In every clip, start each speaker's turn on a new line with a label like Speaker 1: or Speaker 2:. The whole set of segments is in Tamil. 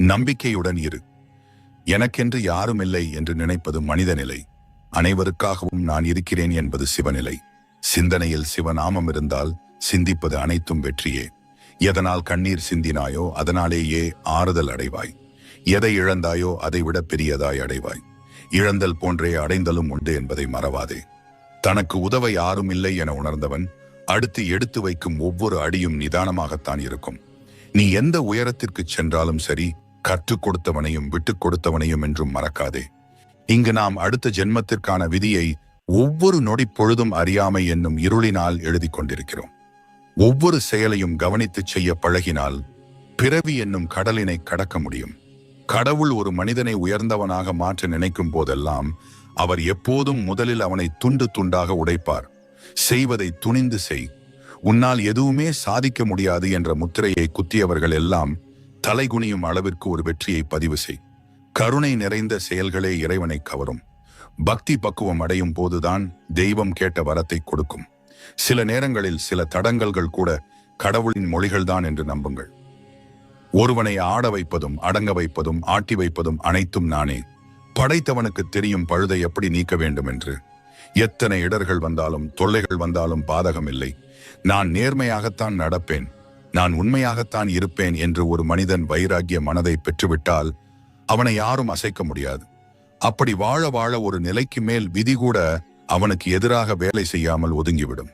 Speaker 1: நம்பிக்கையுடன் இரு. எனக்கென்று யாரும் இல்லை என்று நினைப்பது மனித நிலை அனைவருக்காகவும் நான் இருக்கிறேன் என்பது சிவநிலை. சிந்தனையில் சிவநாமம் இருந்தால் சிந்திப்பது அனைத்தும் வெற்றியே. எதனால் கண்ணீர் சிந்தினாயோ அதனாலேயே ஆறுதல் அடைவாய். எதை இழந்தாயோ அதைவிட பெரியதாய் அடைவாய். இழந்தல் போன்றே அடைந்தலும் உண்டு என்பதை மறவாதே. தனக்கு உதவ யாரும் இல்லை என உணர்ந்தவன் அடுத்து எடுத்து வைக்கும் ஒவ்வொரு அடியும் நிதானமாகத்தான் இருக்கும். நீ எந்த உயரத்திற்கு சென்றாலும் சரி கற்றுக் கொடுத்தவனையும் விட்டுக் கொடுத்தவனையும் என்றும் மறக்காதே. இங்கு நாம் அடுத்த ஜென்மத்திற்கான விதியை ஒவ்வொரு நொடி பொழுதும் அறியாமை என்னும் இருளினால் எழுதி கொண்டிருக்கிறோம். ஒவ்வொரு செயலையும் கவனித்துச் செய்ய பழகினால் பிறவி என்னும் கடலினை கடக்க முடியும். கடவுள் ஒரு மனிதனை உயர்ந்தவனாக மாற்ற நினைக்கும் போதெல்லாம் அவர் எப்போதும் முதலில் அவனை துண்டு துண்டாக உடைப்பார். செய்வதை துணிந்து செய். உன்னால் எதுவுமே சாதிக்க முடியாது என்ற முத்திரையை குத்தியவர்கள் எல்லாம் தலைகுனியும் அளவிற்கு ஒரு வெற்றியை பதிவு செய். கருணை நிறைந்த செயல்களே இறைவனை கவரும். பக்தி பக்குவம் அடையும் போதுதான் தெய்வம் கேட்ட வரத்தை கொடுக்கும். சில நேரங்களில் சில தடங்கல்கள் கூட கடவுளின் மொழிகள்தான் என்று நம்புங்கள். ஒருவனை ஆட வைப்பதும் அடங்க வைப்பதும் ஆட்டி வைப்பதும் அனைத்தும் நானே. படைத்தவனுக்கு தெரியும் பழுதை எப்படி நீக்க வேண்டும் என்று எத்தனை இடர்கள் வந்தாலும் தொல்லைகள் வந்தாலும் பாதகமில்லை. நான் நேர்மையாகத்தான் நடப்பேன். நான் உண்மையாகத்தான் இருப்பேன் என்று ஒரு மனிதன் வைராகிய மனதை பெற்றுவிட்டால் அவனை யாரும் அசைக்க முடியாது. அப்படி வாழ வாழ ஒரு நிலைக்கு மேல் விதி கூட அவனுக்கு எதிராக வேலை செய்யாமல் ஒதுங்கிவிடும்.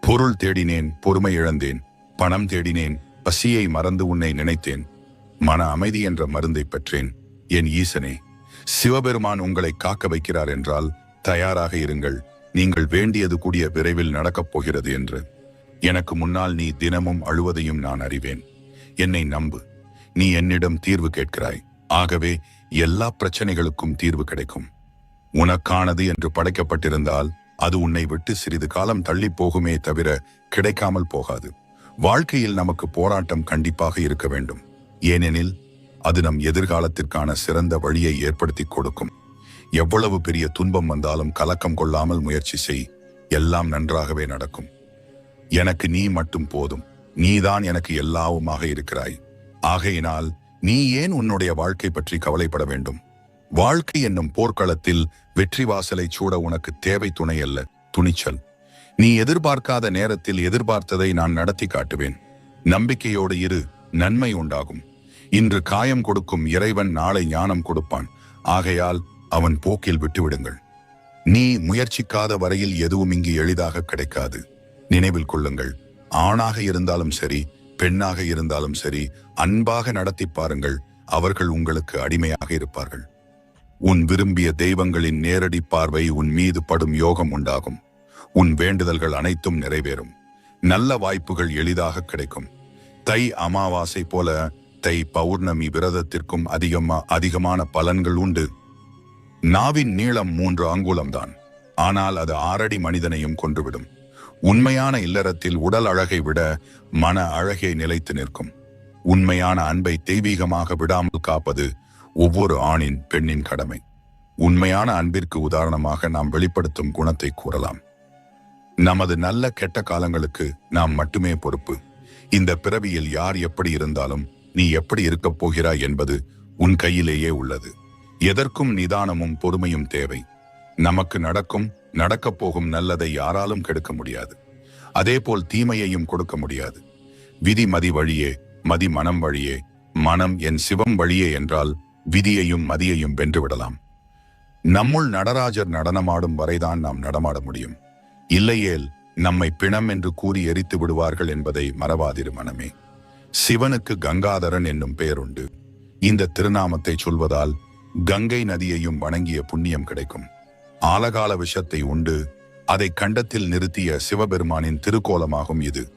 Speaker 1: பொருள் தேடினேன் பொறுமை இழந்தேன். பணம் தேடினேன் பசியை மறந்து உன்னை நினைத்தேன். மன அமைதி என்ற மருந்தை பெற்றேன். என் ஈசனே சிவபெருமான் உங்களை காக்க வைக்கிறார் என்றால் தயாராக இருங்கள். நீங்கள் வேண்டியது கூடிய விரைவில் நடக்கப் போகிறது என்று. எனக்கு முன்னால் நீ தினமும் அழுவதையும் நான் அறிவேன். என்னை நம்பு. நீ என்னிடம் தீர்வு கேட்கிறாய். ஆகவே எல்லா பிரச்சனைகளுக்கும் தீர்வு கிடைக்கும். உனக்கானது என்று படைக்கப்பட்டிருந்தால் அது உன்னை விட்டு சிறிது காலம் தள்ளி போகுமே தவிர கிடைக்காமல் போகாது. வாழ்க்கையில் நமக்கு போராட்டம் கண்டிப்பாக இருக்க வேண்டும். ஏனெனில் அது நம் எதிர்காலத்திற்கான சிறந்த வழியை ஏற்படுத்தி கொடுக்கும். எவ்வளவு பெரிய துன்பம் வந்தாலும் கலக்கம் கொள்ளாமல் முயற்சி செய். எல்லாம் நன்றாகவே நடக்கும். எனக்கு நீ மட்டும் போதும். நீதான் எனக்கு எல்லாவுமாக இருக்கிறாய். ஆகையினால் நீ ஏன் உன்னுடைய வாழ்க்கை பற்றி கவலைப்பட வேண்டும்? வாழ்க்கை என்னும் போர்க்களத்தில் வெற்றி வாசலை சூட உனக்கு தேவை துணை அல்ல. துணிச்சல். நீ எதிர்பார்க்காத நேரத்தில் எதிர்பார்த்ததை நான் நடத்தி காட்டுவேன். நம்பிக்கையோடு இரு நன்மை உண்டாகும். இன்று காயம் கொடுக்கும் இறைவன் நாளை ஞானம் கொடுப்பான். ஆகையால் அவன் போக்கில் விட்டுவிடுங்கள். நீ முயற்சிக்காத வரையில் எதுவும் இங்கு எளிதாக கிடைக்காது. நினைவில் கொள்ளுங்கள். ஆணாக இருந்தாலும் சரி பெண்ணாக இருந்தாலும் சரி அன்பாக நடத்தி பாருங்கள். அவர்கள் உங்களுக்கு அடிமையாக இருப்பார்கள். உன் விரும்பிய தெய்வங்களின் நேரடி பார்வை உன் மீது படும் யோகம் உண்டாகும். உன் வேண்டுதல்கள் அனைத்தும் நிறைவேறும். நல்ல வாய்ப்புகள் எளிதாக கிடைக்கும். தை அமாவாசை போல தை பௌர்ணமி விரதத்திற்கும் அதிகமா அதிகமான பலன்கள் உண்டு. நாவின் நீளம் மூன்று அங்குலம்தான். ஆனால் அது ஆறடி மனிதனையும் கொன்றுவிடும். உண்மையான இல்லறத்தில் உடல் அழகை விட மன அழகே நிலைத்து நிற்கும். உண்மையான அன்பை தெய்வீகமாக விடாமல் காப்பது ஒவ்வொரு ஆணின் பெண்ணின் கடமை. உண்மையான அன்பிற்கு உதாரணமாக நாம் வெளிப்படுத்தும் குணத்தை கூறலாம். நமது நல்ல கெட்ட காலங்களுக்கு நாம் மட்டுமே பொறுப்பு. இந்த பிறவியில் யார் எப்படி இருந்தாலும் நீ எப்படி இருக்கப் போகிறாய் என்பது உன் கையிலேயே உள்ளது. எதற்கும் நிதானமும் பொறுமையும் தேவை. நமக்கு நடக்கும் நடக்கப் போகும் நல்லதை யாராலும் கெடுக்க முடியாது. அதேபோல் தீமையையும் கொடுக்க முடியாது. விதி மதி வழியே மதி மனம் வழியே மனம் என் சிவம் வழியே என்றால் விதியையும் மதியையும் வென்றுவிடலாம் நம்முள் நடராஜர் நடனமாடும் வரைதான் நாம் நடமாட முடியும். இல்லையேல் நம்மை பிணம் என்று கூறி எரித்து விடுவார்கள் என்பதை மறவாதிரு மனமே. சிவனுக்கு கங்காதரன் என்னும் பெயருண்டு. இந்த திருநாமத்தை சொல்வதால் கங்கை நதியையும் வணங்கிய புண்ணியம் கிடைக்கும். ஆலகால விஷத்தை உண்டு. அதை கண்டத்தில் நிறுத்திய சிவபெருமானின் திருக்கோலமாகும் இது.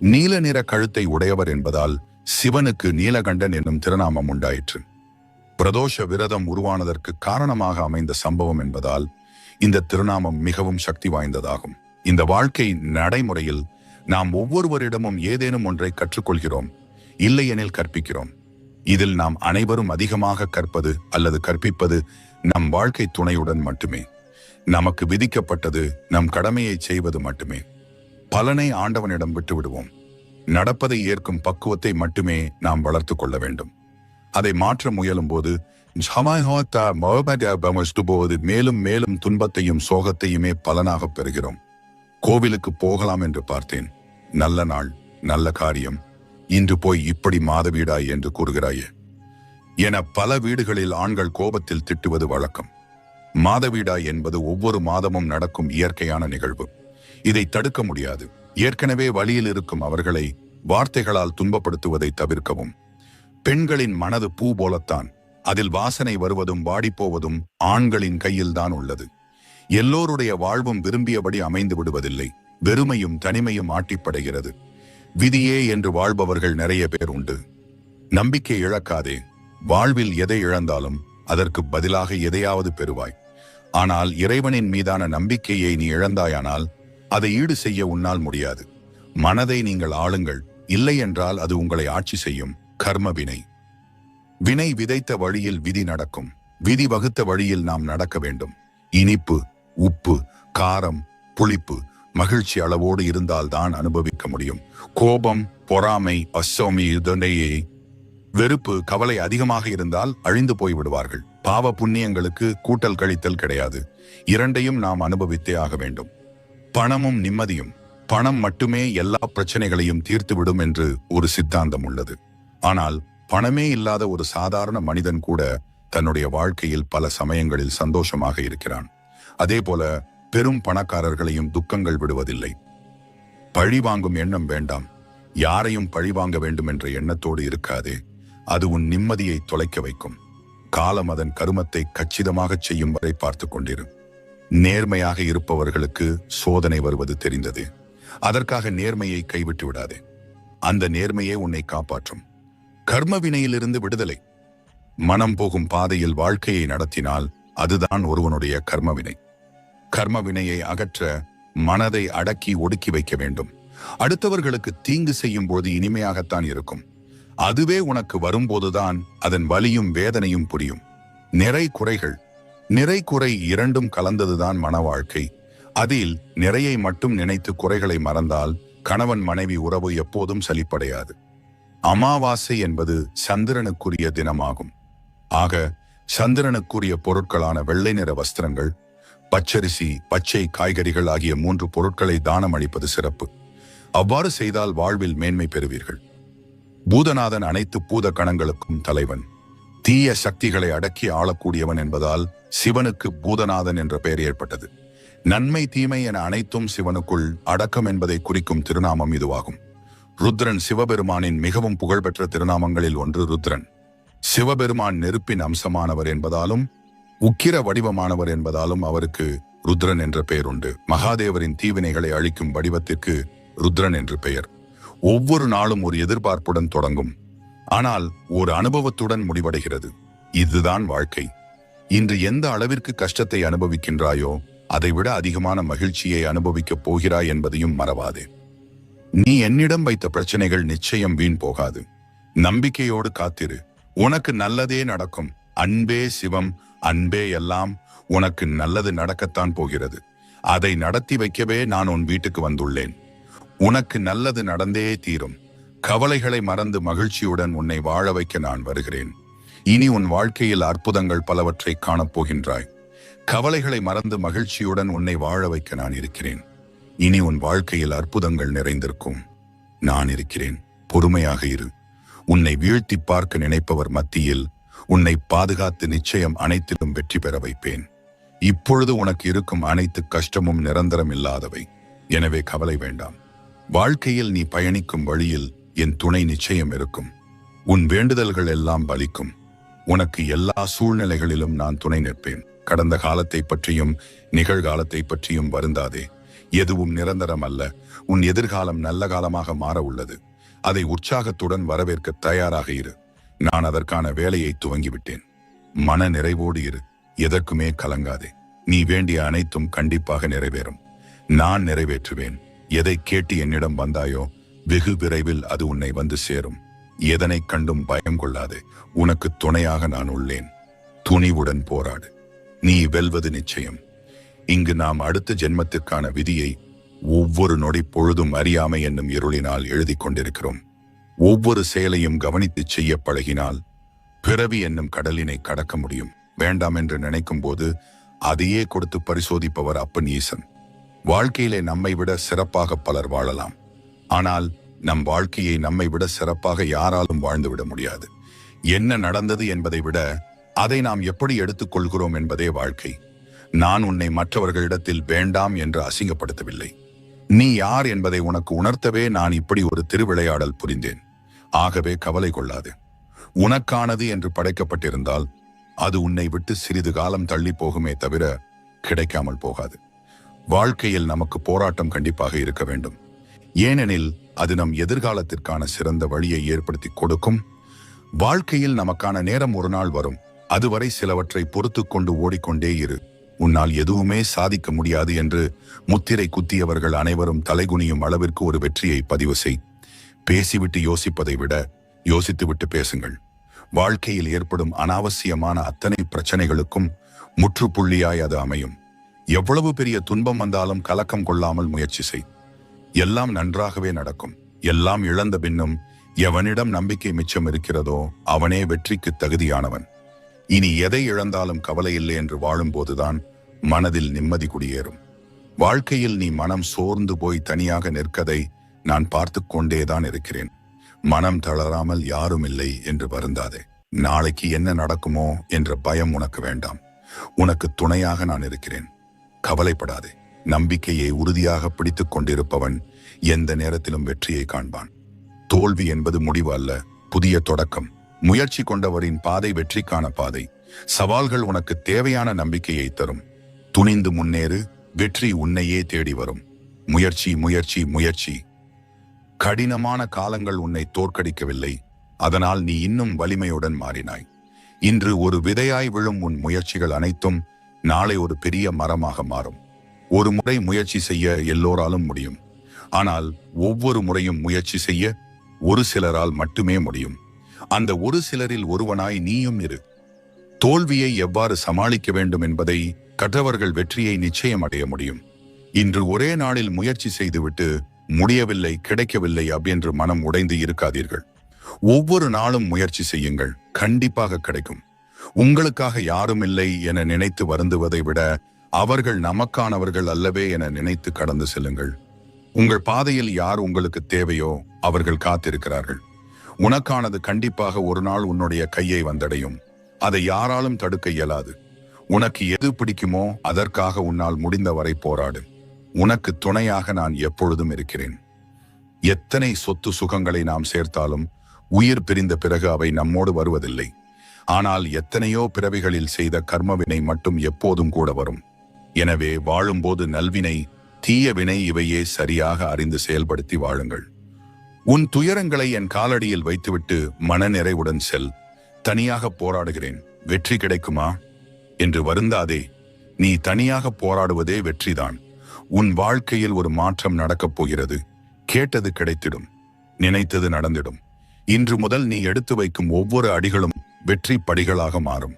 Speaker 1: நீல நிற கழுத்தை உடையவர் என்பதால் சிவனுக்கு நீலகண்டன் என்னும் திருநாமம் உண்டாயிற்று. பிரதோஷ விரதம் உருவானதற்கு காரணமாக அமைந்த சம்பவம் என்பதால் இந்த திருநாமம் மிகவும் சக்தி வாய்ந்ததாகும். இந்த வாழ்க்கை நடைமுறையில் நாம் ஒவ்வொருவரிடமும் ஏதேனும் ஒன்றை கற்றுக்கொள்கிறோம். இல்லையெனில் கற்பிக்கிறோம். இதில் நாம் அனைவரும் அதிகமாக கற்பது அல்லது கற்பிப்பது நம் வாழ்க்கை துணையுடன் மட்டுமே. நமக்கு விதிக்கப்பட்டது நம் கடமையை செய்வது மட்டுமே. பலனை ஆண்டவனிடம் விட்டுவிடுவோம். நடப்பதை ஏற்கும் பக்குவத்தை மட்டுமே நாம் வளர்த்து கொள்ள வேண்டும். அதை மாற்ற முயலும் போது போது மேலும் மேலும் துன்பத்தையும் சோகத்தையுமே பலனாக பெறுகிறோம். கோவிலுக்கு போகலாம் என்று பார்த்தேன். நல்ல நாள் நல்ல காரியம். இன்று போய் இப்படி மாதவீடாய் என்று கூறுகிறாயே. என பல வீடுகளில் ஆண்கள் கோபத்தில் திட்டுவது வழக்கம். மாதவிடா என்பது ஒவ்வொரு மாதமும் நடக்கும் இயற்கையான நிகழ்வு. இதை தடுக்க முடியாது. ஏற்கனவே வழியில் இருக்கும் அவர்களை வார்த்தைகளால் துன்பப்படுத்துவதை தவிர்க்கவும். பெண்களின் மனது பூ போலத்தான். அதில் வாசனை வருவதும் வாடிப்போவதும் ஆண்களின் கையில்தான் உள்ளது. எல்லோருடைய வாழ்வும் விரும்பியபடி அமைந்து விடுவதில்லை. வெறுமையும் தனிமையும் ஆட்டிப்படைகிறது. விதியே என்று வாழ்பவர்கள் நிறைய பேர் உண்டு. நம்பிக்கை இழக்காதே. வாழ்வில் எதை இழந்தாலும் அதற்கு பதிலாக எதையாவது பெறுவாய். ஆனால் இறைவனின் மீதான நம்பிக்கையை நீ இழந்தாயானால் அதை ஈடு செய்ய உன்னால் முடியாது. மனதை நீங்கள் ஆளுங்கள். இல்லை என்றால் அது உங்களை ஆட்சி செய்யும். கர்ம வினை. வினை விதைத்த வழியில் விதி நடக்கும். விதி வகுத்த வழியில் நாம் நடக்க வேண்டும். இனிப்பு உப்பு காரம் புளிப்பு மகிழ்ச்சி அளவோடு இருந்தால் தான் அனுபவிக்க முடியும். கோபம் பொறாமை அசோமி இதனையே வெறுப்பு கவலை அதிகமாக இருந்தால் அழிந்து போய் விடுவார்கள் பாவ புண்ணியங்களுக்கு கூட்டல் கழித்தல் கிடையாது. இரண்டையும் நாம் அனுபவித்தே ஆக வேண்டும். பணமும் நிம்மதியும். பணம் மட்டுமே எல்லா பிரச்சனைகளையும் தீர்த்துவிடும் என்று ஒரு சித்தாந்தம் உள்ளது. ஆனால் பணமே இல்லாத ஒரு சாதாரண மனிதன் கூட தன்னுடைய வாழ்க்கையில் பல சமயங்களில் சந்தோஷமாக இருக்கிறான். அதே போல பெரும் பணக்காரர்களையும் துக்கங்கள் விடுவதில்லை. பழி வாங்கும் எண்ணம் வேண்டாம். யாரையும் பழி வாங்க வேண்டும் என்ற எண்ணத்தோடு இருக்காதே. அது உன் நிம்மதியை தொலைக்க வைக்கும். காலம் அதன் கருமத்தை கச்சிதமாக செய்யும் வரை பார்த்து கொண்டிரு. நேர்மையாக இருப்பவர்களுக்கு சோதனை வருவது தெரிந்தது. அதற்காக நேர்மையை கைவிட்டு விடாதே. அந்த நேர்மையே உன்னை காப்பாற்றும். கர்ம வினையிலிருந்து விடுதலை. மனம் போகும் பாதையில் வாழ்க்கையை நடத்தினால் அதுதான் ஒருவனுடைய கர்மவினை கர்ம வினையை அகற்ற மனதை அடக்கி ஒடுக்கி வைக்க வேண்டும். அடுத்தவர்களுக்கு தீங்கு செய்யும் போது இனிமையாகத்தான் இருக்கும். அதுவே உனக்கு வரும்போதுதான் அதன் வலியும் வேதனையும் புரியும். நிறை குறைகள். நிறை குறை இரண்டும் கலந்ததுதான் மன வாழ்க்கை. அதில் நிறையை மட்டும் நினைத்து குறைகளை மறந்தால் கணவன் மனைவி உறவு எப்போதும் சலிப்படையாது. அமாவாசை என்பது சந்திரனுக்குரிய தினமாகும். ஆக சந்திரனுக்குரிய பொருட்களான வெள்ளை நிற வஸ்திரங்கள் பச்சரிசி பச்சை காய்கறிகள் ஆகிய மூன்று பொருட்களை தானம் அளிப்பது சிறப்பு. அவ்வாறு செய்தால் வாழ்வில் மேன்மை பெறுவீர்கள். பூதநாதன் அனைத்து பூத கணங்களுக்கும் தலைவன். தீய சக்திகளை அடக்கி ஆளக்கூடியவன் என்பதால் சிவனுக்கு பூதநாதன் என்ற பெயர் ஏற்பட்டது. நன்மை தீமை என அனைத்தும் சிவனுக்குள் அடக்கம் என்பதை குறிக்கும் திருநாமம் இதுவாகும். ருத்ரன் சிவபெருமானின் மிகவும் புகழ்பெற்ற திருநாமங்களில் ஒன்று ருத்ரன். சிவபெருமான் நெருப்பின் அம்சமானவர் என்பதாலும் உக்கிர வடிவமானவர் என்பதாலும் அவருக்கு ருத்ரன் என்ற பெயர் உண்டு. மகாதேவரின் தீவினைகளை அழிக்கும் வடிவத்திற்கு ருத்ரன் என்று பெயர். ஒவ்வொரு நாளும் ஒரு எதிர்பார்ப்புடன் தொடங்கும். ஆனால் ஒரு அனுபவத்துடன் முடிவடைகிறது. இதுதான் வாழ்க்கை. இன்று எந்த அளவிற்கு கஷ்டத்தை அனுபவிக்கின்றாயோ அதைவிட அதிகமான மகிழ்ச்சியை அனுபவிக்கப் போகிறாய் என்பதையும் மறவாதே. நீ என்னிடம் வைத்த பிரச்சனைகள் நிச்சயம் வீண் போகாது. நம்பிக்கையோடு காத்திரு. உனக்கு நல்லதே நடக்கும். அன்பே சிவம் அன்பே எல்லாம் உனக்கு நல்லது நடக்கத்தான் போகிறது. அதை நடத்தி வைக்கவே நான் உன் வீட்டுக்கு வந்துள்ளேன். உனக்கு நல்லது நடந்தே தீரும். கவலைகளை மறந்து மகிழ்ச்சியுடன் உன்னை வாழ வைக்க நான் வருகிறேன். இனி உன் வாழ்க்கையில் அற்புதங்கள் பலவற்றை காணப்போகின்றாய். கவலைகளை மறந்து மகிழ்ச்சியுடன் உன்னை வாழ வைக்க நான் இருக்கிறேன். இனி உன் வாழ்க்கையில் அற்புதங்கள் நிறைந்திருக்கும். நான் இருக்கிறேன். பொறுமையாக இரு. உன்னை வீழ்த்தி பார்க்க நினைப்பவர் மத்தியில் உன்னை பாதுகாத்து நிச்சயம் அனைத்திலும் வெற்றி பெற வைப்பேன். இப்பொழுது உனக்கு இருக்கும் அனைத்து கஷ்டமும் நிரந்தரம் இல்லாதவை. எனவே கவலை வேண்டாம். வாழ்க்கையில் நீ பயணிக்கும் வழியில் என் துணை நிச்சயம் இருக்கும். உன் வேண்டுதல்கள் எல்லாம் பலிக்கும். உனக்கு எல்லா சூழ்நிலைகளிலும் நான் துணை நிற்பேன். கடந்த காலத்தை பற்றியும் நிகழ்காலத்தை பற்றியும் வருந்தாதே. எதுவும் நிரந்தரம் அல்ல. உன் எதிர்காலம் நல்ல காலமாக மாற உள்ளது. அதை உற்சாகத்துடன் வரவேற்க தயாராக இரு. நான் அதற்கான வேலையை துவங்கிவிட்டேன். மன நிறைவோடு இரு. எதற்குமே கலங்காதே. நீ வேண்டிய அனைத்தும் கண்டிப்பாக நிறைவேறும். நான் நிறைவேற்றுவேன். எதை கேட்டு என்னிடம் வந்தாயோ வெகு விரைவில் அது உன்னை வந்து சேரும். எதனை கண்டும் பயம் கொள்ளாது உனக்கு துணையாக நான் உள்ளேன். துணிவுடன் போராடு. நீ வெல்வது நிச்சயம். இங்கு நாம் அடுத்த ஜென்மத்திற்கான விதியை ஒவ்வொரு நொடி பொழுதும் அறியாமை என்னும் இருளினால் எழுதி கொண்டிருக்கிறோம். ஒவ்வொரு செயலையும் கவனித்து செய்ய பழகினால் பிறவி என்னும் கடலினை கடக்க முடியும். வேண்டாம் என்று நினைக்கும் போது அதையே கொடுத்து பரிசோதிப்பவர் அப்பன் ஈசன். வாழ்க்கையிலே நம்மை விட சிறப்பாக பலர் வாழலாம். ஆனால் நம் வாழ்க்கையை நம்மை விட சிறப்பாக யாராலும் வாழ்ந்துவிட முடியாது. என்ன நடந்தது என்பதை விட அதை நாம் எப்படி எடுத்துக்கொள்கிறோம் என்பதே வாழ்க்கை. நான் உன்னை மற்றவர்களிடத்தில் வேண்டாம் என்று அசிங்கப்படுத்தவில்லை. நீ யார் என்பதை உனக்கு உணர்த்தவே நான் இப்படி ஒரு திருவிளையாடல் புரிந்தேன். ஆகவே கவலை கொள்ளாது. உனக்கானது என்று படைக்கப்பட்டிருந்தால் அது உன்னை விட்டு சிறிது காலம் தள்ளி போகுமே தவிர கிடைக்காமல் போகாது. வாழ்க்கையில் நமக்கு போராட்டம் கண்டிப்பாக இருக்க வேண்டும். ஏனெனில் அது நம் எதிர்காலத்திற்கான சிறந்த வழியை ஏற்படுத்தி கொடுக்கும். வாழ்க்கையில் நமக்கான நேரம் ஒரு நாள் வரும். அதுவரை சிலவற்றை பொறுத்து கொண்டு ஓடிக்கொண்டே இரு. உன்னால் எதுவுமே சாதிக்க முடியாது என்று முத்திரை குத்தியவர்கள் அனைவரும் தலைகுனியும் அளவிற்கு ஒரு வெற்றியை பதிவு செய். பேசிவிட்டு யோசிப்பதை விட யோசித்துவிட்டு பேசுங்கள். வாழ்க்கையில் ஏற்படும் அனாவசியமான அத்தனை பிரச்சனைகளுக்கும் முற்றுப்புள்ளியாய் அது அமையும். எவ்வளவு பெரிய துன்பம் வந்தாலும் கலக்கம் கொள்ளாமல் முயற்சி செய். எல்லாம் நன்றாகவே நடக்கும். எல்லாம் இழந்த பின்னும் எவனிடம் நம்பிக்கை மிச்சம் இருக்கிறதோ அவனே வெற்றிக்கு தகுதியானவன். இனி எதை இழந்தாலும் கவலை இல்லை என்று வாழும்போதுதான் மனதில் நிம்மதி குடியேறும். வாழ்க்கையில் நீ மனம் சோர்ந்து போய் தனியாக நிற்கதை நான் பார்த்து கொண்டேதான் இருக்கிறேன். மனம் தளராமல் யாரும் இல்லை என்று வருந்தாதே. நாளைக்கு என்ன நடக்குமோ என்ற பயம் உனக்கு வேண்டாம். உனக்கு துணையாக நான் இருக்கிறேன். கவலைப்படாதே. நம்பிக்கையை உறுதியாக பிடித்துக் கொண்டிருப்பவன் எந்த நேரத்திலும் வெற்றியை காண்பான். தோல்வி என்பது முடிவு அல்ல புதிய தொடக்கம். முயற்சி கொண்டவரின் பாதை வெற்றிக்கான பாதை. சவால்கள் உனக்கு தேவையான நம்பிக்கையை தரும். துணிந்து முன்னேறு வெற்றி உன்னையே தேடி வரும். முயற்சி முயற்சி முயற்சி. கடினமான காலங்கள் உன்னை தோற்கடிக்கவில்லை. அதனால் நீ இன்னும் வலிமையுடன் மாறினாய். இன்று ஒரு விதையாய் விழும் உன் முயற்சிகள் அனைத்தும் நாளை ஒரு பெரிய மரமாக மாறும். ஒரு முறை முயற்சி செய்ய எல்லோராலும் முடியும். ஆனால் ஒவ்வொரு முறையும் முயற்சி செய்ய ஒரு சிலரால் மட்டுமே முடியும். அந்த ஒரு சிலரில் ஒருவனாய் நீயும் இரு. தோல்வியை எவ்வாறு சமாளிக்க வேண்டும் என்பதை கற்றவர்கள் வெற்றியை நிச்சயம் அடைய முடியும். இன்று ஒரே நாளில் முயற்சி செய்துவிட்டு முடியவில்லை கிடைக்கவில்லை அப்படின்று மனம் உடைந்து இருக்காதீர்கள். ஒவ்வொரு நாளும் முயற்சி செய்யுங்கள். கண்டிப்பாக கிடைக்கும். உங்களுக்காக யாரும் இல்லை என நினைத்து வருந்துவதை விட அவர்கள் நமக்கானவர்கள் அல்லவே என நினைத்து கடந்து செல்லுங்கள். உங்கள் பாதையில் யார் உங்களுக்கு தேவையோ அவர்கள் காத்திருக்கிறார்கள். உனக்கானது கண்டிப்பாக ஒரு நாள் உன்னுடைய கையை வந்தடையும். அதை யாராலும் தடுக்க இயலாது. உனக்கு எது பிடிக்குமோ அதற்காக உன்னால் முடிந்தவரை போராடு. உனக்கு துணையாக நான் எப்பொழுதும் இருக்கிறேன். எத்தனை சொத்து சுகங்களை நாம் சேர்த்தாலும் உயிர் பிரிந்த பிறகு அவை நம்மோடு வருவதில்லை. ஆனால் எத்தனையோ பிறவிகளில் செய்த கர்மவினை மட்டும் எப்போதும் கூட வரும். எனவே வாழும்போது நல்வினை தீய வினை இவையே சரியாக அறிந்து செயல்படுத்தி வாழுங்கள். உன் துயரங்களை என் காலடியில் வைத்துவிட்டு மனநிறைவுடன் செல். தனியாக போராடுகிறேன். வெற்றி கிடைக்குமா? என்று வருந்தாதே. நீ தனியாக போராடுவதே வெற்றிதான். உன் வாழ்க்கையில் ஒரு மாற்றம் நடக்கப் போகிறது. கேட்டது கிடைத்திடும். நினைத்தது நடந்திடும். இன்று முதல் நீ எடுத்து வைக்கும் ஒவ்வொரு அடிகளும் வெற்றி படிகளாக மாறும்.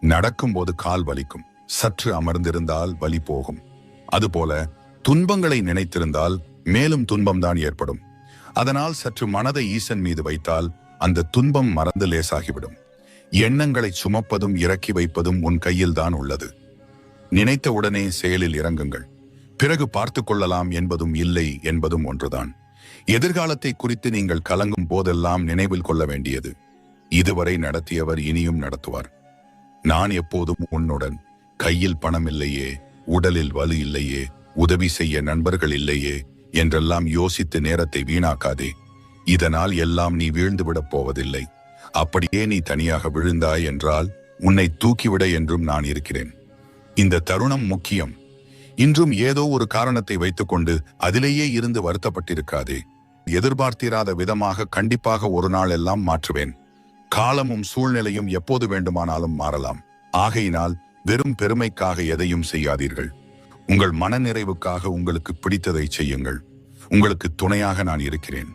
Speaker 1: நடக்கும்போது கால் வலிக்கும். சற்று அமர்ந்திருந்தால் வலி போகும். அதுபோல துன்பங்களை நினைத்திருந்தால் மேலும் துன்பம்தான் ஏற்படும். அதனால் சற்று மனதை ஈசன் மீது வைத்தால் அந்த துன்பம் மறந்து லேசாகிவிடும். எண்ணங்களை சுமப்பதும் இறக்கி வைப்பதும் உன் கையில் தான் உள்ளது. நினைத்த உடனே செயலில் இறங்குங்கள். பிறகு பார்த்து கொள்ளலாம் என்பதும் இல்லை என்பதும் ஒன்றுதான். எதிர்காலத்தை குறித்து நீங்கள் கலங்கும் போதெல்லாம் நினைவில் கொள்ள வேண்டியது. இதுவரை நடத்தியவர் இனியும் நடத்துவார். நான் எப்போதும் உன்னுடன் கையில் பணம் இல்லையே உடலில் வலு இல்லையே உதவி செய்ய நண்பர்கள் இல்லையே என்றெல்லாம் யோசித்து நேரத்தை வீணாக்காதே. இதனால் எல்லாம் நீ வீழ்ந்துவிடப் போவதில்லை. அப்படியே நீ தனியாக விழுந்தாய் என்றால் உன்னை தூக்கிவிட என்றும் நான் இருக்கிறேன். இந்த தருணம் முக்கியம். இன்றும் ஏதோ ஒரு காரணத்தை வைத்துக்கொண்டு அதிலேயே இருந்து வருத்தப்பட்டிருக்காதே. எதிர்பார்த்திராத விதமாக கண்டிப்பாக ஒரு நாள் எல்லாம் மாற்றுவேன். காலமும் சூழ்நிலையும் எப்போது வேண்டுமானாலும் மாறலாம். ஆகையினால் வெறும் பெருமைக்காக எதையும் செய்யாதீர்கள். உங்கள் மனநிறைவுக்காக உங்களுக்கு பிடித்ததை செய்யுங்கள். உங்களுக்கு துணையாக நான் இருக்கிறேன்.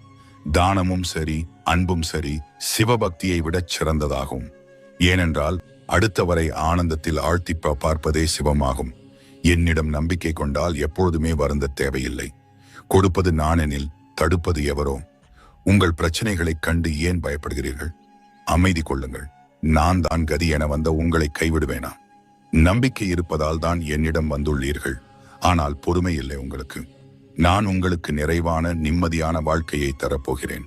Speaker 1: தானமும் சரி அன்பும் சரி சிவபக்தியை விடச் சிறந்ததாகும். ஏனென்றால் அடுத்தவரை ஆனந்தத்தில் ஆழ்த்தி பார்ப்பதே சிவமாகும். என்னிடம் நம்பிக்கை கொண்டால் எப்பொழுதுமே வருந்த தேவையில்லை. கொடுப்பது நானெனில் தடுப்பது எவரோ? உங்கள் பிரச்சனைகளைக் கண்டு ஏன் பயப்படுகிறீர்கள்? அமைதி கொள்ளுங்கள். நான் தான் கதி என வந்த உங்களை கைவிடுவேனா? நம்பிக்கை இருப்பதால் தான் என்னிடம் வந்துள்ளீர்கள். ஆனால் பொறுமை இல்லை உங்களுக்கு. நான் உங்களுக்கு நிறைவான நிம்மதியான வாழ்க்கையை தரப்போகிறேன்.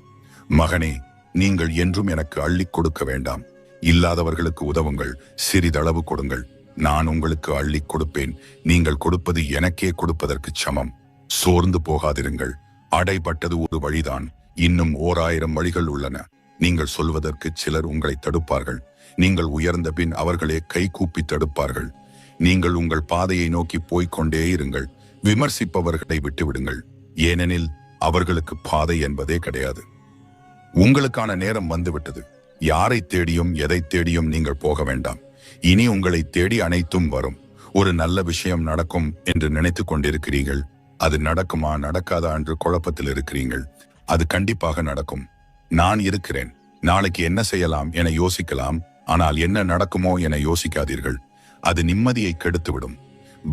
Speaker 1: மகனே நீங்கள் என்றும் எனக்கு அள்ளிக் கொடுக்க வேண்டாம். இல்லாதவர்களுக்கு உதவுங்கள். சிறிதளவு கொடுங்கள். நான் உங்களுக்கு அள்ளிக் கொடுப்பேன். நீங்கள் கொடுப்பது எனக்கே கொடுப்பதற்கு சமம். சோர்ந்து போகாதிருங்கள். அடைபட்டது ஒரு வழிதான். இன்னும் ஓர் ஆயிரம் வழிகள் உள்ளன. நீங்கள் சொல்வதற்கு சிலர் உங்களை தடுப்பார்கள். நீங்கள் உயர்ந்த பின் அவர்களே கை கூப்பி தடுப்பார்கள். நீங்கள் உங்கள் பாதையை நோக்கி போய்கொண்டே இருங்கள். விமர்சிப்பவர்களை விட்டுவிடுங்கள். ஏனெனில் அவர்களுக்கு பாதை என்பதே கிடையாது. உங்களுக்கான நேரம் வந்துவிட்டது. யாரை தேடியும் எதை தேடியும் நீங்கள் போக வேண்டாம். இனி உங்களை தேடி அனைத்தும் வரும். ஒரு நல்ல விஷயம் நடக்கும் என்று நினைத்து கொண்டிருக்கிறீர்கள். அது நடக்குமா நடக்காதா என்று குழப்பத்தில் இருக்கிறீர்கள். அது கண்டிப்பாக நடக்கும். நான் இருக்கிறேன். நாளைக்கு என்ன செய்யலாம் என யோசிக்கலாம். ஆனால் என்ன நடக்குமோ என யோசிக்காதீர்கள். அது நிம்மதியை கெடுத்துவிடும்.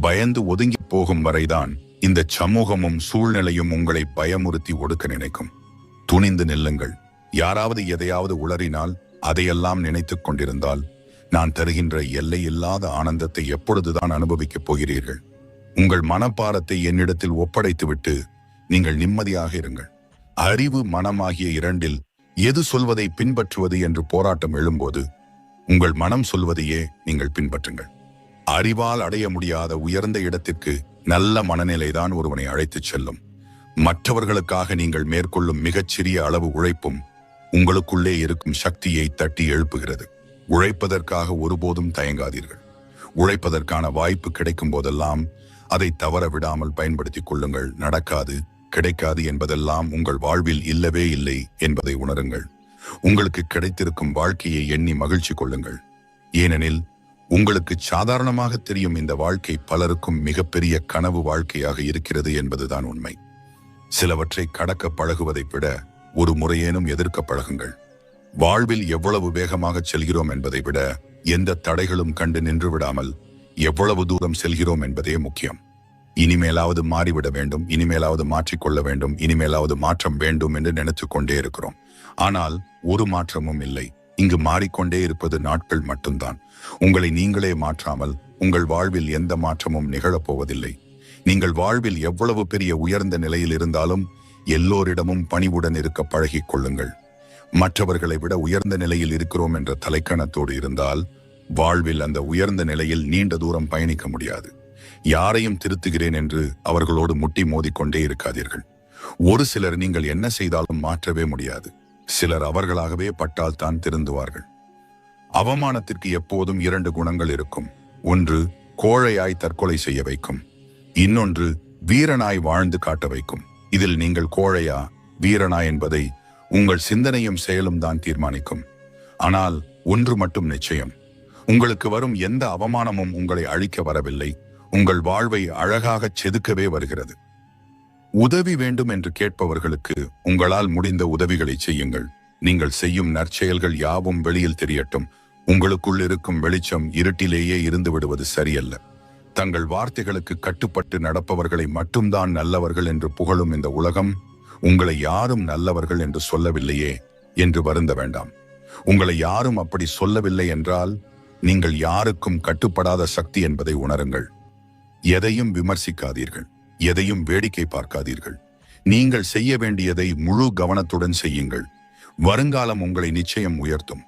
Speaker 1: பயந்து ஒதுங்கி போகும் வரைதான் இந்த சமூகமும் சூழ்நிலையும் உங்களை பயமுறுத்தி ஒடுக்க நினைக்கும். துணிந்து நில்லுங்கள். யாராவது எதையாவது உளறினால் அதையெல்லாம் நினைத்துக் கொண்டிருந்தால் நான் தருகின்ற எல்லை இல்லாத ஆனந்தத்தை எப்பொழுதுதான் அனுபவிக்கப் போகிறீர்கள். உங்கள் மனப்பாரத்தை என்னிடத்தில் ஒப்படைத்துவிட்டு நீங்கள் நிம்மதியாக இருங்கள். அறிவு மனமாகிய இரண்டில் எது சொல்வதை பின்பற்றுவது என்று போராட்டம் எழும்போது உங்கள் மனம் சொல்வதையே நீங்கள் பின்பற்றுங்கள். அறிவால் அடைய முடியாத உயர்ந்த இடத்திற்கு நல்ல மனநிலைதான் ஒருவனை அழைத்துச் செல்லும். மற்றவர்களுக்காக நீங்கள் மேற்கொள்ளும் மிகச்சிறிய அளவு உழைப்பும் உங்களுக்குள்ளே இருக்கும் சக்தியை தட்டி எழுப்புகிறது. உழைப்பதற்காக ஒருபோதும் தயங்காதீர்கள். உழைப்பதற்கான வாய்ப்பு கிடைக்கும் போதெல்லாம் அதை தவற விடாமல் பயன்படுத்திக் கொள்ளுங்கள். நடக்காது. கிடைக்காது என்பதெல்லாம் உங்கள் வாழ்வில் இல்லவே இல்லை என்பதை உணருங்கள். உங்களுக்கு கிடைத்திருக்கும் வாழ்க்கையை எண்ணி மகிழ்ச்சி கொள்ளுங்கள். ஏனெனில் உங்களுக்கு சாதாரணமாக தெரியும் இந்த வாழ்க்கை பலருக்கும் மிகப்பெரிய கனவு வாழ்க்கையாக இருக்கிறது என்பதுதான் உண்மை. சிலவற்றை கடக்க பழகுவதை விட ஒரு முறையேனும் எதிர்க்க பழகுங்கள். வாழ்வில் எவ்வளவு வேகமாக செல்கிறோம் என்பதை விட எந்த தடைகளும் கண்டு நின்று விடாமல் எவ்வளவு தூரம் செல்கிறோம் என்பதே முக்கியம். இனிமேலாவது மாறிவிட வேண்டும் இனிமேலாவது மாற்றிக்கொள்ள வேண்டும் இனிமேலாவது மாற்றம் வேண்டும் என்று நினைத்து கொண்டே இருக்கிறோம். ஆனால் ஒரு மாற்றமும் இல்லை. இங்கு மாறிக்கொண்டே இருப்பது நாட்கள் மட்டும்தான். உங்களை நீங்களே மாற்றாமல் உங்கள் வாழ்வில் எந்த மாற்றமும் நிகழப்போவதில்லை. நீங்கள் வாழ்வில் எவ்வளவு பெரிய உயர்ந்த நிலையில் இருந்தாலும் எல்லோரிடமும் பணிவுடன் இருக்க பழகிக் கொள்ளுங்கள். மற்றவர்களை விட உயர்ந்த நிலையில் இருக்கிறோம் என்ற தலைக்கணத்தோடு இருந்தால் வாழ்வில் அந்த உயர்ந்த நிலையில் நீண்ட தூரம் பயணிக்க முடியாது. யாரையும் திருத்துகிறேன் என்று அவர்களோடு முட்டி மோதிக்கொண்டே இருக்காதீர்கள். ஒரு சிலர் நீங்கள் என்ன செய்தாலும் மாற்றவே முடியாது. சிலர் அவர்களாகவே பட்டால் தான் திருந்துவார்கள். அவமானத்திற்கு எப்போதும் இரண்டு குணங்கள் இருக்கும். ஒன்று கோழையாய் தற்கொலை செய்ய வைக்கும். இன்னொன்று வீரனாய் வாழ்ந்து காட்ட வைக்கும். இதில் நீங்கள் கோழையா வீரனா என்பதை உங்கள் சிந்தனையும் செயலும் தான் தீர்மானிக்கும். ஆனால் ஒன்று மட்டும் நிச்சயம். உங்களுக்கு வரும் எந்த அவமானமும் உங்களை அழிக்க வரவில்லை. உங்கள் வாழ்வை அழகாக செதுக்கவே வருகிறது. உதவி வேண்டும் என்று கேட்பவர்களுக்கு உங்களால் முடிந்த உதவிகளை செய்யுங்கள். நீங்கள் செய்யும் நற்செயல்கள் யாவும் வெளியில் தெரியட்டும். உங்களுக்குள் இருக்கும் வெளிச்சம் இருட்டிலேயே இருந்து விடுவது சரியல்ல. தங்கள் வார்த்தைகளுக்கு கட்டுப்பட்டு நடப்பவர்களை மட்டும்தான் நல்லவர்கள் என்று புகழும் இந்த உலகம் உங்களை யாரும் நல்லவர்கள் என்று சொல்லவில்லையே என்று வருந்த வேண்டாம். உங்களை யாரும் அப்படி சொல்லவில்லை என்றால் நீங்கள் யாருக்கும் கட்டுப்படாத சக்தி என்பதை உணருங்கள். எதையும் விமர்சிக்காதீர்கள். எதையும் வேடிக்கை பார்க்காதீர்கள். நீங்கள் செய்ய வேண்டியதை முழு கவனத்துடன் செய்யுங்கள். வருங்காலம் உங்களை நிச்சயம் உயர்த்தும்.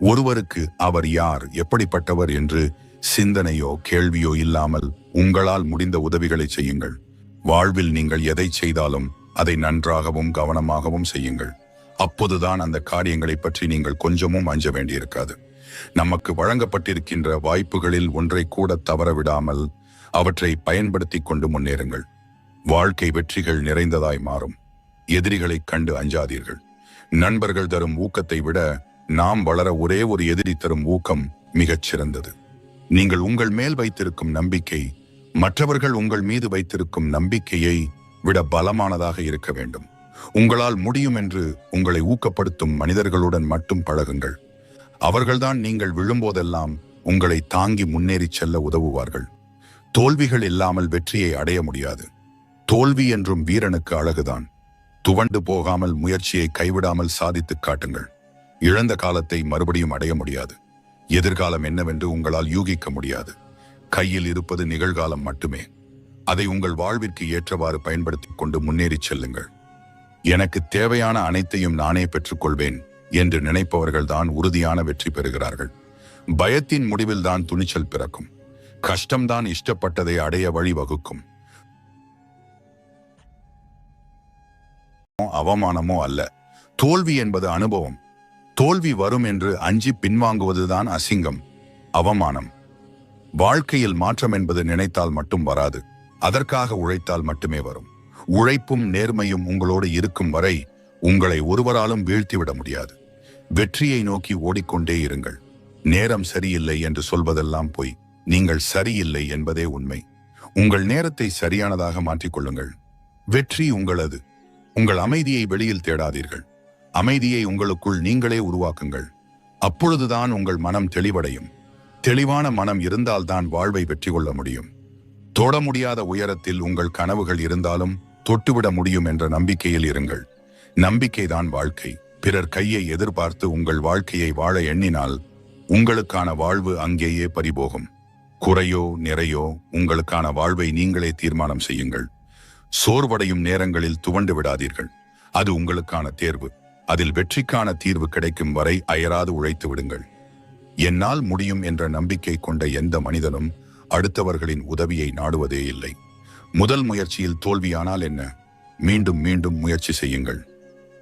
Speaker 1: ஒருவருக்கு அவர் யார் எப்படிப்பட்டவர் என்று சிந்தனையோ கேள்வியோ இல்லாமல் உங்களால் முடிந்த உதவிகளை செய்யுங்கள். வாழ்வில் நீங்கள் எதை செய்தாலும் அதை நன்றாகவும் கவனமாகவும் செய்யுங்கள். அப்போதுதான் அந்த காரியங்களை பற்றி நீங்கள் கொஞ்சமும் அஞ்ச வேண்டியிருக்காது. நமக்கு வழங்கப்பட்டிருக்கின்ற வாய்ப்புகளில் ஒன்றை கூட தவறவிடாமல் அவற்றை பயன்படுத்திக் கொண்டு முன்னேறுங்கள். வாழ்க்கை வெற்றிகள் நிறைந்ததாய் மாறும். எதிரிகளைக் கண்டு அஞ்சாதீர்கள். நண்பர்கள் தரும் ஊக்கத்தை விட நாம் வளர ஒரே ஒரு எதிரி தரும் ஊக்கம் மிகச் சிறந்தது. நீங்கள் உங்கள் மேல் வைத்திருக்கும் நம்பிக்கை மற்றவர்கள் உங்கள் மீது வைத்திருக்கும் நம்பிக்கையை விட பலமானதாக இருக்க வேண்டும். உங்களால் முடியும் என்று உங்களை ஊக்கப்படுத்தும் மனிதர்களுடன் மட்டும் பழகுங்கள். அவர்கள்தான் நீங்கள் விழும்போதெல்லாம் உங்களை தாங்கி முன்னேறிச் செல்ல உதவுவார்கள். தோல்விகள் இல்லாமல் வெற்றியை அடைய முடியாது. தோல்வி என்றும் வீரனுக்கு அழகுதான். துவண்டு போகாமல் முயற்சியை கைவிடாமல் சாதித்துக் காட்டுங்கள். இழந்த காலத்தை மறுபடியும் அடைய முடியாது. எதிர்காலம் என்னவென்று உங்களால் யூகிக்க முடியாது. கையில் இருப்பது நிகழ்காலம் மட்டுமே. அதை உங்கள் வாழ்விற்கு ஏற்றவாறு பயன்படுத்திக் கொண்டு முன்னேறிச் செல்லுங்கள். எனக்கு தேவையான அனைத்தையும் நானே பெற்றுக்கொள்வேன் என்று நினைப்பவர்கள்தான் உறுதியான வெற்றி பெறுகிறார்கள். பயத்தின் முடிவில்தான் துணிச்சல் பிறக்கும். கஷ்டம்தான் இஷ்டப்பட்டதை அடைய வழிவகுக்கும். அவமானமோ அல்ல. தோல்வி என்பது அனுபவம். தோல்வி வரும் என்று அஞ்சி பின்வாங்குவதுதான் அசிங்கம். அவமானம். வாழ்க்கையில் மாற்றம் என்பது நினைத்தால் மட்டும் வராது. அதற்காக உழைத்தால் மட்டுமே வரும். உழைப்பும் நேர்மையும் உங்களோடு இருக்கும் வரை உங்களை ஒருவராலும் வீழ்த்திவிட முடியாது. வெற்றியை நோக்கி ஓடிக்கொண்டே இருங்கள். நேரம் சரியில்லை என்று சொல்வதெல்லாம் பொய். நீங்கள் சரியில்லை என்பதே உண்மை. உங்கள் நேரத்தை சரியானதாக மாற்றிக்கொள்ளுங்கள் வெற்றி உங்களது. உங்கள் அமைதியை வெளியில் தேடாதீர்கள். அமைதியை உங்களுக்குள் நீங்களே உருவாக்குங்கள். அப்பொழுதுதான் உங்கள் மனம் தெளிவடையும். தெளிவான மனம் இருந்தால்தான் வாழ்வை வெற்றி கொள்ள முடியும். தொட முடியாத உயரத்தில் உங்கள் கனவுகள் இருந்தாலும் தொட்டுவிட முடியும் என்ற நம்பிக்கையில் இருங்கள். நம்பிக்கைதான் வாழ்க்கை. பிறர் கையை எதிர்பார்த்து உங்கள் வாழ்க்கையை வாழ எண்ணினால் உங்களுக்கான வாழ்வு அங்கேயே பறிபோகும். குறையோ நிறையோ உங்களுக்கான வாழ்வை நீங்களே தீர்மானம் செய்யுங்கள். சோர்வடையும் நேரங்களில் துவண்டு விடாதீர்கள். அது உங்களுக்கான தேர்வு. அதில் வெற்றிக்கான தீர்வு கிடைக்கும் வரை அயராது உழைத்து விடுங்கள். என்னால் முடியும் என்ற நம்பிக்கை கொண்ட எந்த மனிதனும் அடுத்தவர்களின் உதவியை நாடுவதே இல்லை. முதல் முயற்சியில் தோல்வியானால் என்ன? மீண்டும் மீண்டும் முயற்சி செய்யுங்கள்.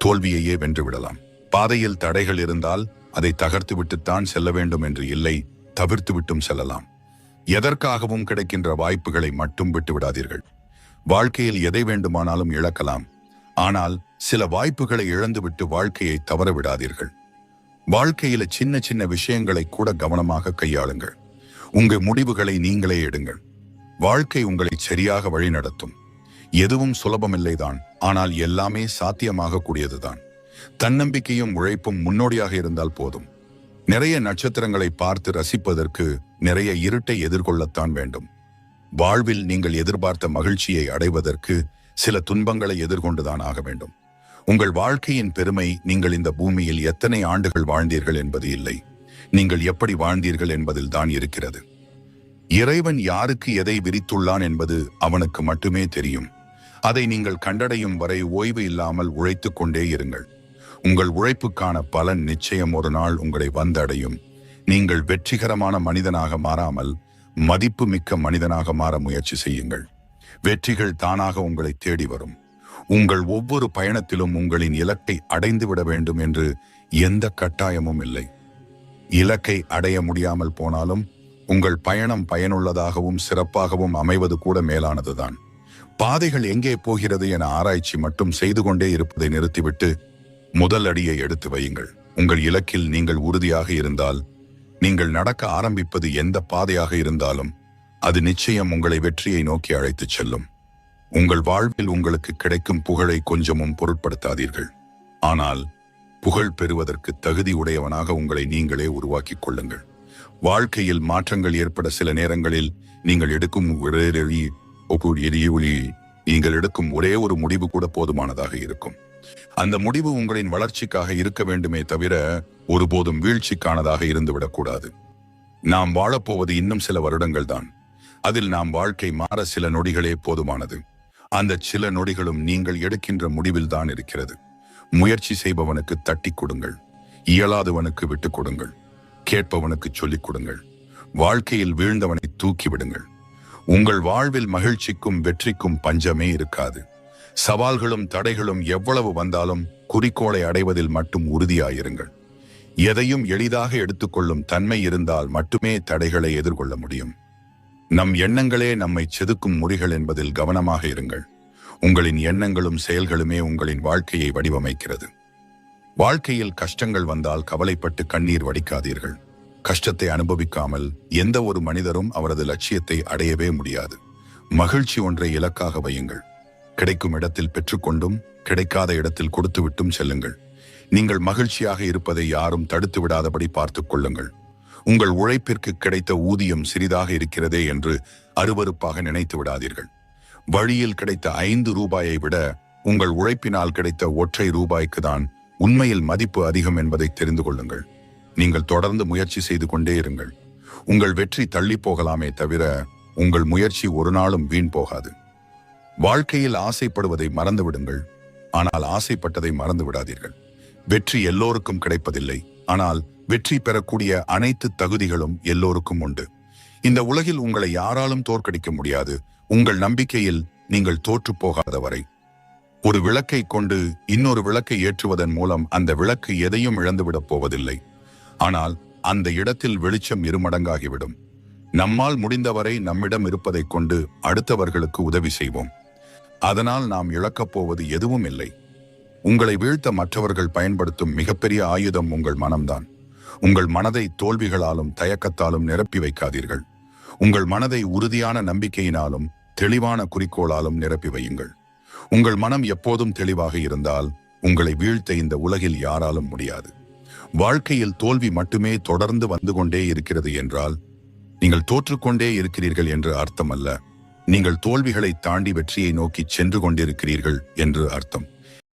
Speaker 1: தோல்வியையே வென்று விடலாம். பாதையில் தடைகள் இருந்தால் அதை தகர்த்துவிட்டுத்தான் செல்ல வேண்டும் என்று இல்லை தவிர்த்துவிட்டும் செல்லலாம். எதற்காகவும் கிடைக்கின்ற வாய்ப்புகளை மட்டும் விட்டு விடாதீர்கள். வாழ்க்கையில் எதை வேண்டுமானாலும் இழக்கலாம். ஆனால் சில வாய்ப்புகளை இழந்துவிட்டு வாழ்க்கையை தவற விடாதீர்கள். வாழ்க்கையில சின்ன சின்ன விஷயங்களை கூட கவனமாக கையாளுங்கள். உங்க முடிவுகளை நீங்களே எடுங்கள். வாழ்க்கை உங்களை சரியாக வழிநடத்தும். எதுவும் சுலபமில்லைதான். ஆனால் எல்லாமே சாத்தியமாக கூடியதுதான் தன்னம்பிக்கையும் உழைப்பும் முன்னோடியாக இருந்தால் போதும். நிறைய நட்சத்திரங்களை பார்த்து ரசிப்பதற்கு நிறைய இருட்டை எதிர்கொள்ளத்தான் வேண்டும். வாழ்வில் நீங்கள் எதிர்பார்த்த மகிழ்ச்சியை அடைவதற்கு சில துன்பங்களை எதிர்கொண்டுதான் ஆக வேண்டும். உங்கள் வாழ்க்கையின் பெருமை நீங்கள் இந்த பூமியில் எத்தனை ஆண்டுகள் வாழ்ந்தீர்கள் என்பது இல்லை. நீங்கள் எப்படி வாழ்ந்தீர்கள் என்பதில் தான் இருக்கிறது. இறைவன் யாருக்கு எதை விரித்துள்ளான் என்பது அவனுக்கு மட்டுமே தெரியும். அதை நீங்கள் கண்டடையும் வரை ஓய்வு இல்லாமல் உழைத்துக் கொண்டே இருங்கள். உங்கள் உழைப்புக்கான பலன் நிச்சயம் ஒரு நாள் உங்களை வந்தடையும். நீங்கள் வெற்றிகரமான மனிதனாக மாறாமல் மதிப்பு மிக்க மனிதனாக மாற முயற்சி செய்யுங்கள். வெற்றிகள் தானாக உங்களை தேடி வரும். உங்கள் ஒவ்வொரு பயணத்திலும் உங்களின் இலக்கை அடைந்து விட வேண்டும் என்று எந்த கட்டாயமும் இல்லை. இலக்கை அடைய முடியாமல் போனாலும் உங்கள் பயணம் பயனுள்ளதாகவும் சிறப்பாகவும் அமைவது கூட மேலானதுதான். பாதைகள் எங்கே போகிறது என ஆராய்ச்சி மட்டும் செய்து கொண்டே இருப்பதை நிறுத்திவிட்டு முதல் அடியை எடுத்து வையுங்கள். உங்கள் இலக்கில் நீங்கள் உறுதியாக இருந்தால் நீங்கள் நடக்க ஆரம்பிப்பது எந்த பாதையாக இருந்தாலும் அது நிச்சயம் உங்களை வெற்றியை நோக்கி அழைத்துச் செல்லும். உங்கள் வாழ்வில் உங்களுக்கு கிடைக்கும் புகழை கொஞ்சமும் பொருட்படுத்தாதீர்கள். ஆனால் புகழ் பெறுவதற்கு தகுதி உடையவனாக உங்களை நீங்களே உருவாக்கிக் கொள்ளுங்கள். வாழ்க்கையில் மாற்றங்கள் ஏற்பட சில நேரங்களில் நீங்கள் எடுக்கும் ஒரே ஒவ்வொரு நீங்கள் எடுக்கும் ஒரே ஒரு முடிவு கூட போதுமானதாக இருக்கும். அந்த முடிவு உங்களின் வளர்ச்சிக்காக இருக்க வேண்டுமே தவிர ஒருபோதும் வீழ்ச்சிக்கானதாக இருந்துவிடக்கூடாது. நாம் வாழப்போவது இன்னும் சில வருடங்கள் தான். அதில் நாம் வாழ்க்கை மாற சில நொடிகளே போதுமானது. அந்த சில நொடிகளும் நீங்கள் எடுக்கின்ற முடிவில் தான் இருக்கிறது. முயற்சி செய்பவனுக்கு தட்டி கொடுங்கள். இயலாதவனுக்கு விட்டுக் கொடுங்கள். கேட்பவனுக்கு சொல்லிக் கொடுங்கள். வாழ்க்கையில் வீழ்ந்தவனை தூக்கி விடுங்கள். உங்கள் வாழ்வில் மகிழ்ச்சிக்கும் வெற்றிக்கும் பஞ்சமே இருக்காது. சவால்களும் தடைகளும் எவ்வளவு வந்தாலும் குறிக்கோளை அடைவதில் மட்டும் உறுதியாயிருங்கள். எதையும் எளிதாக எடுத்துக்கொள்ளும் தன்மை இருந்தால் மட்டுமே தடைகளை எதிர்கொள்ள முடியும். நம் எண்ணங்களே நம்மை செதுக்கும் முறிகள் என்பதில் கவனமாக இருங்கள். உங்களின் எண்ணங்களும் செயல்களுமே உங்களின் வாழ்க்கையை வடிவமைக்கிறது. வாழ்க்கையில் கஷ்டங்கள் வந்தால் கவலைப்பட்டு கண்ணீர் வடிக்காதீர்கள். கஷ்டத்தை அனுபவிக்காமல் எந்த ஒரு மனிதரும் அவரது லட்சியத்தை அடையவே முடியாது. மகிழ்ச்சி ஒன்றை இலக்காக வையுங்கள். கிடைக்கும் இடத்தில் பெற்றுக்கொண்டும் கிடைக்காத இடத்தில் கொடுத்துவிட்டும் செல்லுங்கள். நீங்கள் மகிழ்ச்சியாக இருப்பதை யாரும் தடுத்து விடாதபடி பார்த்துக் கொள்ளுங்கள். உங்கள் உழைப்பிற்கு கிடைத்த ஊதியம் சிறிதாக இருக்கிறதே என்று அருவருப்பாக நினைத்து விடாதீர்கள். வழியில் கிடைத்த ஐந்து ரூபாயை விட உங்கள் உழைப்பினால் கிடைத்த ஒற்றை ரூபாய்க்கு தான் உண்மையில் மதிப்பு அதிகம் என்பதை தெரிந்து கொள்ளுங்கள். நீங்கள் தொடர்ந்து முயற்சி செய்து கொண்டே இருங்கள். உங்கள் வெற்றி தள்ளி போகலாமே தவிர உங்கள் முயற்சி ஒரு நாளும் வீண் போகாது. வாழ்க்கையில் ஆசைப்படுவதை மறந்து விடுங்கள் ஆனால் ஆசைப்பட்டதை மறந்து விடாதீர்கள் வெற்றி எல்லோருக்கும் கிடைப்பதில்லை. ஆனால் வெற்றி பெறக்கூடிய அனைத்து தகுதிகளும் எல்லோருக்கும் உண்டு. இந்த உலகில் உங்களை யாராலும் தோற்கடிக்க முடியாது. உங்கள் நம்பிக்கையில் நீங்கள் தோற்று போகாத வரை ஒரு விளக்கை கொண்டு இன்னொரு விளக்கை ஏற்றுவதன் மூலம் அந்த விளக்கு எதையும் இழந்துவிடப் போவதில்லை. ஆனால் அந்த இடத்தில் வெளிச்சம் இருமடங்காகிவிடும். நம்மால் முடிந்தவரை நம்மிடம் இருப்பதைக் கொண்டு அடுத்தவர்களுக்கு உதவி செய்வோம். அதனால் நாம் இழக்கப் போவது எதுவும் இல்லை. உங்களை வீழ்த்த மற்றவர்கள் பயன்படுத்தும் மிகப்பெரிய ஆயுதம் உங்கள் மனம்தான். உங்கள் மனதை தோல்விகளாலும் தயக்கத்தாலும் நிரப்பி வைக்காதீர்கள். உங்கள் மனதை உறுதியான நம்பிக்கையினாலும் தெளிவான குறிக்கோளாலும் நிரப்பி வையுங்கள். உங்கள் மனம் எப்போதும் தெளிவாக இருந்தால் உங்களை வீழ்த்த இந்த உலகில் யாராலும் முடியாது. வாழ்க்கையில் தோல்வி மட்டுமே தொடர்ந்து வந்து கொண்டே இருக்கிறது என்றால் நீங்கள் தோற்றுக்கொண்டே இருக்கிறீர்கள் என்று அர்த்தமல்ல. நீங்கள் தோல்விகளை தாண்டி வெற்றியை நோக்கி சென்று கொண்டிருக்கிறீர்கள் என்று அர்த்தம்.